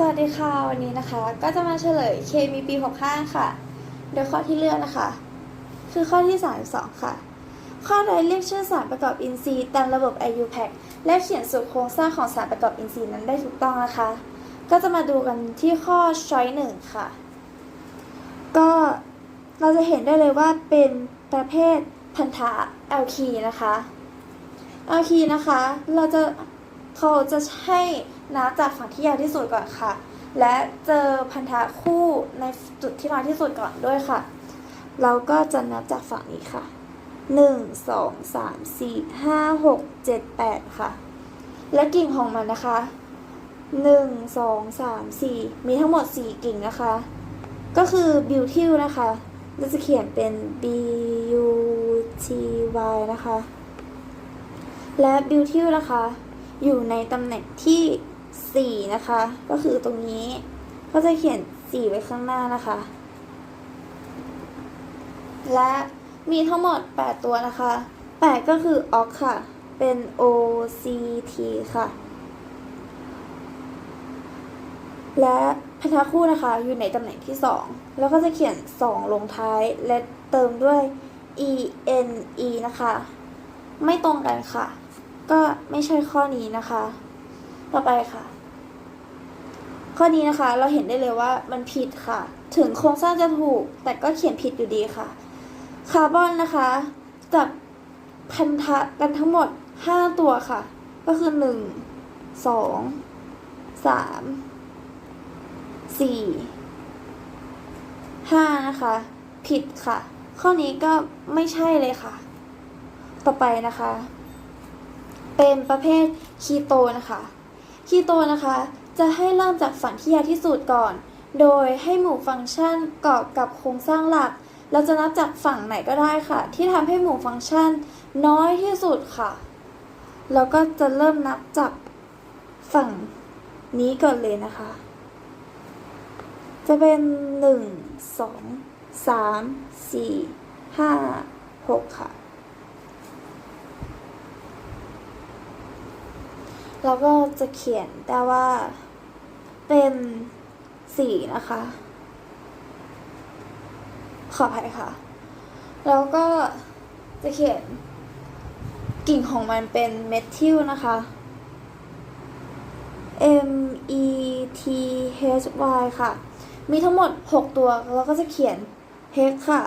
สวัสดีค่ะวันนี้นะคะ ก็จะมาเฉลยเคมีปี 65 ค่ะ โดยข้อที่เลือกนะคะ คือข้อที่ 32 ค่ะ ข้อใดเรียกชื่อสารประกอบอินทรีย์ตามระบบ IUPAC และเขียนสูตรโครงสร้างของสารประกอบอินทรีย์นั้นได้ถูกต้องนะคะ ก็จะมาดูกันที่ข้อช้อยหนึ่งค่ะ ก็เราจะเห็นได้เลยว่าเป็นประเภทพันธะแอลคีนะคะแอลคีนะคะ เราจะเขาจะให้ นับจากฝั่งที่ยาวที่สุดก่อนค่ะ และเจอพันธะคู่ในจุดที่น้อยที่สุดก่อนด้วยค่ะ เราก็จะนับจากฝั่งนี้ค่ะหนึ่งสองสามสี่ห้าหกเจ็ดแปดค่ะ และกิ่งของมันนะคะหนึ่งสองสามสี่มีทั้งหมดสี่กิ่งนะคะ ก็คือบิวทิลนะคะเราจะเขียนเป็น B U T Y นะคะ และบิวทิลนะคะ อยู่ในตำแหน่งที่ 4นะคะ ก็คือตรงนี้ก็จะเขียน4ไว้ข้างหน้านะคะ และมีทั้งหมด 8 ตัวนะคะ 8 ก็คือออกค่ะ เป็น O C T ค่ะ และพันธะคู่นะคะอยู่ในตำแหน่งที่ 2 แล้วก็จะเขียน 2 ลงท้ายและเติมด้วย E N E นะคะ ไม่ตรงกันค่ะ ก็ไม่ใช่ข้อนี้นะคะ ต่อไปค่ะ ข้อนี้นะคะเราเห็นได้เลยว่ามันผิดค่ะ ถึงโครงสร้างจะถูก แต่ก็เขียนผิดอยู่ดีค่ะ คาร์บอนนะคะจับพันธะกันทั้งหมด 5 ตัวค่ะ ก็คือ 1 2 3 4 5 นะคะ ผิดค่ะ ข้อนี้ก็ไม่ใช่เลยค่ะ ต่อไปนะคะ เป็นประเภทคีโตนะคะ คีโตนะคะ จะให้เริ่มจากฝั่งที่ยาวที่สุดก่อน โดยให้หมู่ฟังก์ชันเกาะกับโครงสร้างหลัก เราจะนับจากฝั่งไหนก็ได้ค่ะ ที่ทำให้หมู่ฟังก์ชันน้อยที่สุดค่ะแล้วก็จะเริ่มนับจากฝั่งนี้ก่อนเลยนะคะ จะเป็นหนึ่งสองสามสี่ห้าหกค่ะ แล้วก็จะเขียนได้ว่าเป็นสีนะคะ ขออภัยค่ะ แล้วก็จะเขียนกิ่งของมันเป็นเมทิลนะคะ M E T H Y ค่ะ มีทั้งหมด 6 ตัว แล้วก็จะเขียน H ค่ะ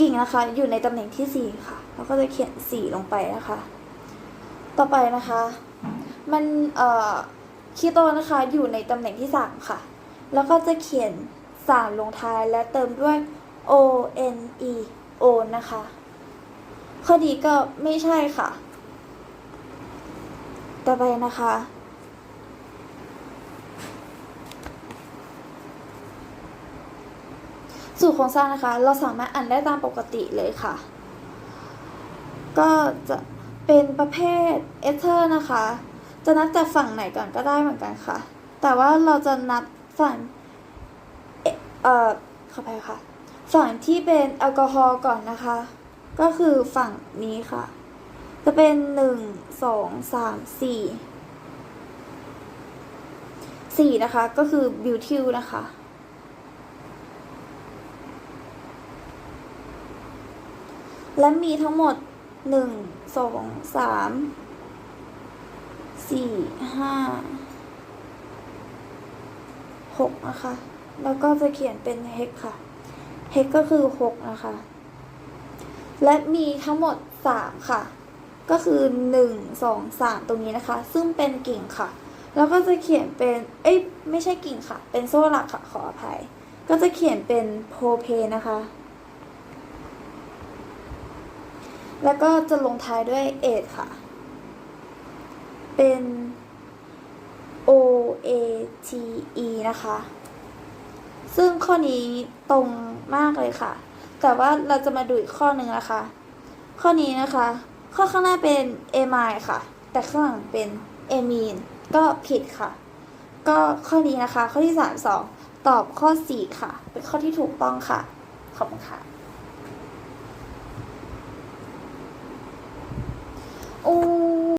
กิ่งนะคะ อยู่ในตำแหน่งที่ 4 ค่ะแล้วก็จะเขียน 4 ลงไปนะคะ ต่อไปนะคะ มันเอ่อคีโตนะคะ อยู่ในตำแหน่งที่ 3 ค่ะ แล้วก็จะเขียน3ลงท้ายและเติมด้วย O N E O นะคะ ข้อดีก็ไม่ใช่ค่ะ ต่อไปนะคะ สูตรโครงสร้างนะคะ เราสามารถอ่านได้ตามปกติเลยค่ะ ก็จะเป็นประเภทเอเทอร์นะคะ จะนับจากฝั่งไหนก่อนก็ได้เหมือนกันค่ะ แต่ว่าเราจะนับฝั่งเอ่อเอ่อขอไปค่ะ ฝั่งที่เป็นแอลกอฮอล์ก่อนนะคะ ก็คือฝั่งนี้ค่ะ จะเป็นหนึ่งสองสามสี่สี่นะคะ ก็คือบิวทิลนะคะ และมีทั้งหมดหนึ่งสองสามสี่ห้าหกนะคะ แล้วก็จะเขียนเป็นเฮกค่ะเฮกก็คือหกนะคะ และมีทั้งหมดสามค่ะ ก็คือหนึ่งสองสามตรงนี้นะคะ ซึ่งเป็นกิ่งค่ะ แล้วก็จะเขียนเป็น เอ้ย ไม่ใช่กิ่งค่ะ เป็นโซ่หลักค่ะ ขออภัย ก็จะเขียนเป็นโพเพนะคะ แล้วก็จะลงท้ายด้วยเอทค่ะ เป็น O A T E นะคะ ซึ่งข้อนี้ตรงมากเลยค่ะ แต่ว่าเราจะมาดูอีกข้อหนึ่งนะคะ ข้อนี้นะคะ ข้อข้างหน้าเป็นเอมค่ะ แต่ข้างหลังเป็นเอมีนก็ผิดค่ะ ก็ข้อนี้นะคะ ข้อที่สามสองตอบข้อสี่ค่ะ เป็นข้อที่ถูกต้องค่ะ ขอบคุณค่ะ 오.